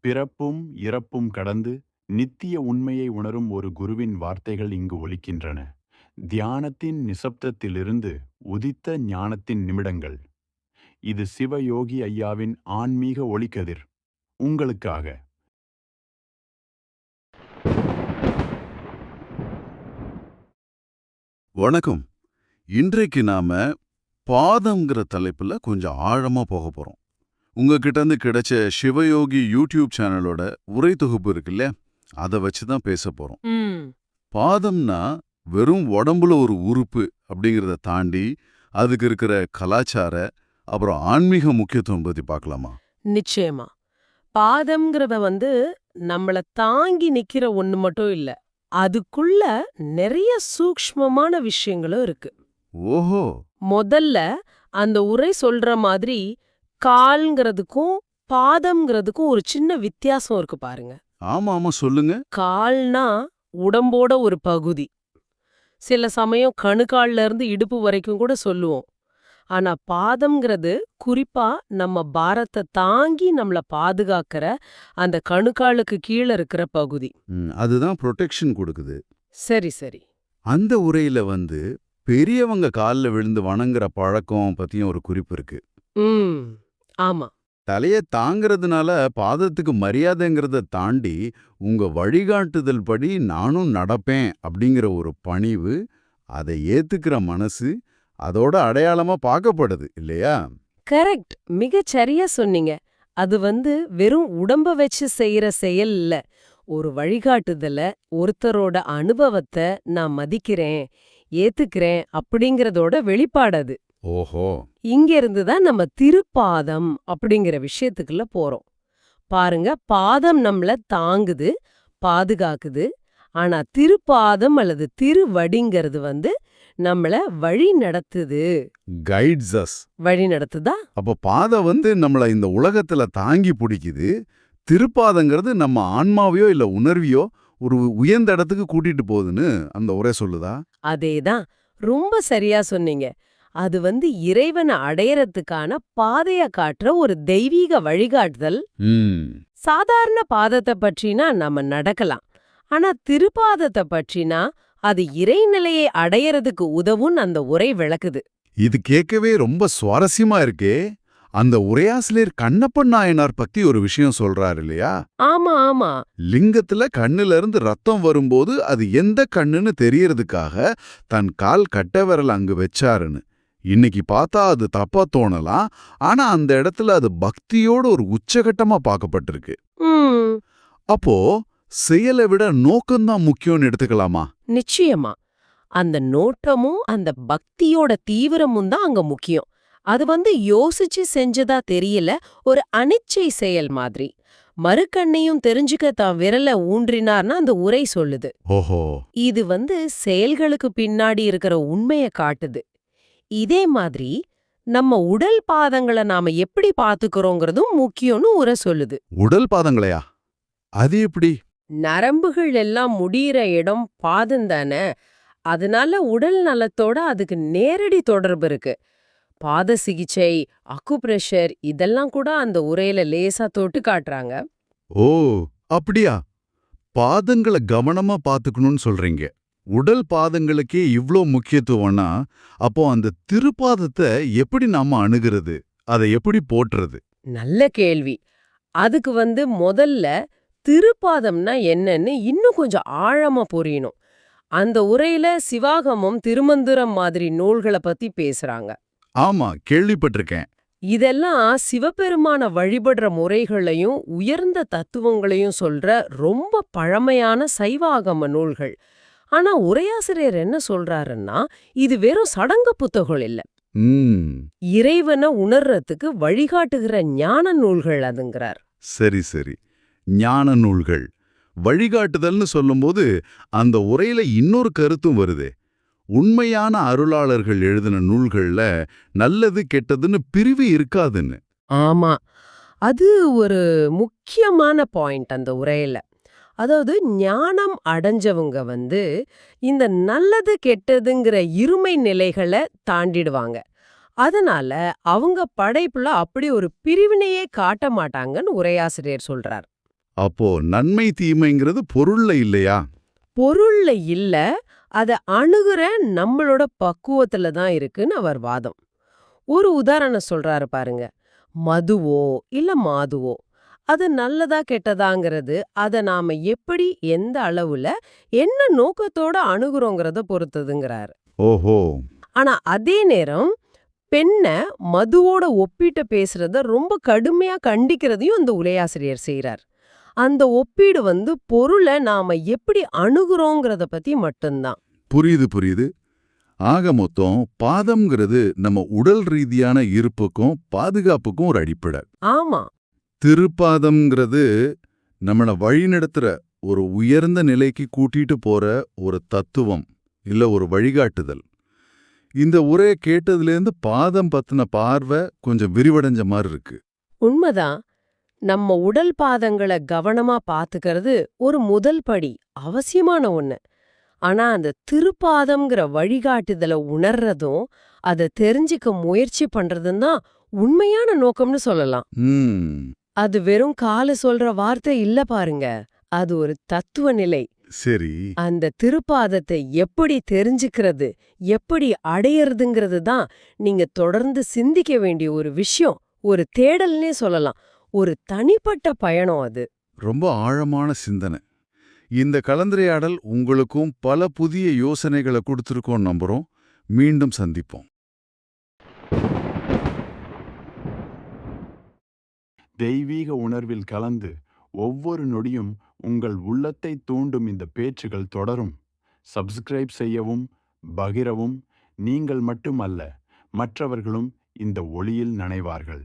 பிறப்பும் இறப்பும் கடந்து நித்திய உண்மையை உணரும் ஒரு குருவின் வார்த்தைகள் இங்கு ஒலிக்கின்றன. தியானத்தின் நிசப்தத்திலிருந்து உதித்த ஞானத்தின் நிமிடங்கள். இது சிவயோகி ஐயாவின் ஆன்மீக ஒளிக்கதிர். உங்களுக்காக. வணக்கம். இன்றைக்கு நாம பாதம்ங்கிற தலைப்புல கொஞ்சம் ஆழமா போக போறோம். உங்ககிட்ட இருந்து கிடைச்ச சிவயோகி யூடியூப் சேனலோட உரை தொகுப்பு இருக்குல்ல அதை வச்சு தான் பேச போறோம். பாதம்னா வெறும் உடம்புல ஒரு உறுப்பு அப்படிங்கிறத தாண்டி அதுக்கு இருக்கிற கலாச்சார அப்புறம் ஆன்மீக முக்கியத்துவம் பத்தி பார்க்கலாமா நிச்சயமா. பாதம்ங்கிறத வந்து நம்மள தாங்கி நிக்கிற ஒண்ணு மட்டும் இல்ல அதுக்குள்ள நிறைய சூக்ஷ்மமான விஷயங்களும் இருக்கு. ஓஹோ! முதல்ல அந்த உரை சொல்ற மாதிரி கால்ங்கிறதுக்கும் பாதம்ங்கிறதுக்கும் ஒரு சின்ன வித்தியாசம் இருக்கு பாருங்க. ஆமா ஆமா சொல்லுங்க. கால்னா உடம்போட ஒரு பகுதி. சில சமயம் கணுக்கால்ல இருந்து இடுப்பு வரைக்கும் கூட சொல்லுவோம். ஆனா பாதம்ங்கிறது குறிப்பா நம்ம பாரத்தை தாங்கி நம்மள பாதுகாக்கிற அந்த கணுக்காலுக்கு கீழே இருக்கிற பகுதி. அதுதான் ப்ரொடெக்ஷன் கொடுக்குது. சரி சரி. அந்த உரையில வந்து பெரியவங்க கால்ல விழுந்து வணங்குற பழக்கம் பத்தியும் ஒரு குறிப்பு இருக்கு. ம். ஆமா. தலைய தாங்கிறதுனால பாதத்துக்கு மரியாதைங்கிறத தாண்டி உங்க வழிகாட்டுதல் படி நானும் நடப்பேன் அப்படிங்கிற ஒரு பணிவு அதை ஏத்துக்கிற மனசு அதோட அடையாளமா பார்க்கப்படுது இல்லையா? கரெக்ட். மிகச் சரியா சொன்னீங்க. அது வந்து வெறும் உடம்ப வச்சு செய்யற செயல் இல்ல. ஒரு வழிகாட்டுதல ஒருத்தரோட அனுபவத்தை நான் மதிக்கிறேன் ஏத்துக்கிறேன் அப்படிங்கறதோட வெளிப்பாடு அது. ஓஹோ. இங்க இருந்து தான் நம்ம திருப்பாதம் அப்படிங்கிற விஷயத்துக்குள்ள போறோம். பாருங்க பாதம் நம்மள தாங்குது பாதுகாக்குது. ஆனா திருப்பாதம் அல்லது திருவடிங்கிறது வந்து நம்மள வழி நடத்துது. கைட்ஸ் அஸ் வழி நடத்துதா? அப்ப பாதம் வந்து நம்மள இந்த உலகத்துல தாங்கி பிடிக்குது. திருப்பாதங்கிறது நம்ம ஆன்மாவையோ இல்ல உணர்வியோ ஒரு உயர்ந்த இடத்துக்கு கூட்டிட்டு போகுதுன்னு அந்த உரை சொல்லுதா? அதேதான். ரொம்ப சரியா சொன்னீங்க. அது வந்து இறைவனை அடையறதுக்கான பாதைய காட்டுற ஒரு தெய்வீக வழிகாட்டுதல். சாதாரண பாதத்தை பற்றினா நம்ம நடக்கலாம். ஆனா திருப்பாதத்தை பற்றினா அது இறைநிலையை அடையறதுக்கு உதவும் அந்த உரை விளக்குது. இது கேட்கவே ரொம்ப சுவாரஸ்யமா இருக்கே. அந்த உரையாசிரியர் கண்ணப்பன் நாயனார் பத்தி ஒரு விஷயம் சொல்றாரு இல்லையா? ஆமா ஆமா. லிங்கத்துல கண்ணுல இருந்து ரத்தம் வரும்போது அது எந்த கண்ணுன்னு தெரியறதுக்காக தன் கால் கட்ட விரல் அங்கு வச்சாருன்னு. இன்னைக்கு பார்த்தா அது தப்பா தோணலாம். ஆனா அந்த இடத்துல அது பக்தியோட ஒரு உச்சகட்டமா பார்க்கப்பட்டிருக்கு. அப்போ செயலை விட நோக்கம்தான் முக்கியம்னு எடுத்துக்கலாமா? நிச்சயமா. அந்த நோட்டமும் அந்த பக்தியோட தீவிரமும் தான் அங்க முக்கியம். அது வந்து யோசிச்சு செஞ்சதா தெரியல ஒரு அனிச்சை செயல் மாதிரி. மறுக்கண்ணையும் தெரிஞ்சுக்க தான் விரல ஊன்றினார்னா அந்த உரை சொல்லுது. ஓஹோ. இது வந்து செயல்களுக்கு பின்னாடி இருக்கிற உண்மைய காட்டுது. இதே மாதிரி நம்ம உடல் பாதங்களை நாம எப்படி பாத்துக்கிறோங்கிறதும் முக்கியம்னு உரை சொல்லுது. உடல் பாதங்களையா? அது எப்படி? நரம்புகள் எல்லாம் முடியிற இடம் பாதம் தானே? அதனால உடல் நலத்தோட அதுக்கு நேரடி தொடர்பு இருக்கு. பாத சிகிச்சை அக்குப்ரெஷர் இதெல்லாம் கூட அந்த உரையில லேசா தொட்டு காட்டுறாங்க. ஓ அப்படியா? பாதங்களை கவனமா பாத்துக்கணும்னு சொல்றீங்க. உடல் பாதங்களுக்கே இவ்ளோ முக்கியத்துவம்னா அப்போ அந்த திருப்பாதத்தை எப்படி நாம அணுகிறது? அதை எப்படி போற்றுறது? நல்ல கேள்வி. அதுக்கு வந்து முதல்ல திருப்பாதம்னா என்னன்னு இன்னும் கொஞ்சம் ஆழமா புரியணும். அந்த உரையில சிவாகமம் திருமந்திரம் மாதிரி நூல்களை பத்தி பேசுறாங்க. ஆமா கேள்விப்பட்டிருக்கேன். இதெல்லாம் சிவபெருமான வழிபடுற முறைகளையும் உயர்ந்த தத்துவங்களையும் சொல்ற ரொம்ப பழமையான சைவாகம நூல்கள். ஆனா உரையாசிரியர் என்ன சொல்றாருன்னா இது வெறும் சடங்கு புத்தகம் இல்ல. இறைவனை உணர்றதுக்கு வழிகாட்டுகிற ஞான நூல்கள் அதுங்கிறார். சரி சரி. ஞான நூல்கள். வழிகாட்டுதல்னு சொல்லும்போது அந்த உரையில இன்னொரு கருத்தும் வருதே. உண்மையான அருளாளர்கள் எழுதின நூல்கள்ல நல்லது கெட்டதுன்னு பிரிவு இருக்காதுன்னு. ஆமா. அது ஒரு முக்கியமான பாயிண்ட் அந்த உரையில. அதாவது ஞானம் அடைஞ்சவங்க வந்து இந்த நல்லது கெட்டதுங்கிற இருமை நிலைகளை தாண்டிடுவாங்க. அதனால அவங்க படைப்புல அப்படி ஒரு பிரிவினையே காட்ட மாட்டாங்கன்னு உரையாசிரியர் சொல்றார். அப்போ நன்மை தீமைங்கிறது பொருள்ல இல்லையா? பொருள்ல இல்ல அத அணுகுற நம்மளோட பக்குவத்துல தான் இருக்குன்னு அவர் வாதம். ஒரு உதாரணம் சொல்றாரு பாருங்க. மதுவோ இல்ல மாதுவோ? அது நல்லதா கெட்டதாங்கிறது அத நாம எப்படி எந்த அளவுல என்ன நோக்கத்தோட அணுகுறோங்கிறத பொறுத்ததுங்கிறாரு. ஓஹோ! ஆனா அதே நேரம் பெண்ண மதுவோட ஒப்பிட்டு பேசுறத ரொம்ப கடுமையா கண்டிக்கிறதையும் அந்த உரையாசிரியர் செய்றார். அந்த ஒப்பீடு வந்து பொருளை நாம எப்படி அணுகுறோங்கிறத பத்தி மட்டும்தான். புரியுது புரியுது. ஆக மொத்தம் பாதம்ங்கிறது நம்ம உடல் ரீதியான இருப்புக்கும் பாதுகாப்புக்கும் ஒரு அடிப்படை. ஆமா. திருப்பாதம்ங்கிறது நம்மள வழிநடத்துற ஒரு உயர்ந்த நிலைக்கு கூட்டிட்டு போற ஒரு தத்துவம் இல்ல ஒரு வழிகாட்டுதல். இந்த உரையை கேட்டதுலேருந்து பாதம் பத்தின பார்வை கொஞ்சம் விரிவடைஞ்ச மாதிரி இருக்கு. உண்மைதான். நம்ம உடல் பாதங்களை கவனமா பாத்துக்கிறது ஒரு முதல் படி அவசியமான ஒண்ணு. ஆனா அந்த திருப்பாதம்ங்கிற வழிகாட்டுதலை உணர்றதும் அதை தெரிஞ்சுக்க முயற்சி பண்றதும் தான் உண்மையான நோக்கம்னு சொல்லலாம். ம். அது வெறும் காலு சொல்ற வார்த்தை இல்ல பாருங்க. அது ஒரு தத்துவ நிலை. சரி. அந்த திருப்பாதத்தை எப்படி தெரிஞ்சுக்கிறது எப்படி அடையறதுங்கிறது தான் நீங்க தொடர்ந்து சிந்திக்க வேண்டிய ஒரு விஷயம். ஒரு தேடல்னே சொல்லலாம். ஒரு தனிப்பட்ட பயணம் அது. ரொம்ப ஆழமான சிந்தனை. இந்த கலந்துரையாடல் உங்களுக்கும் பல புதிய யோசனைகளை கொடுத்துருக்கோம் நம்புறோம். மீண்டும் சந்திப்போம். தெய்வீக உணர்வில் கலந்து ஒவ்வொரு நொடியும் உங்கள் உள்ளத்தை தூண்டும் இந்த பேச்சுகள் தொடரும். சப்ஸ்கிரைப் செய்யவும் பகிரவும் நீங்கள் மட்டுமல்ல மற்றவர்களும் இந்த ஒளியில் நனைவார்கள்.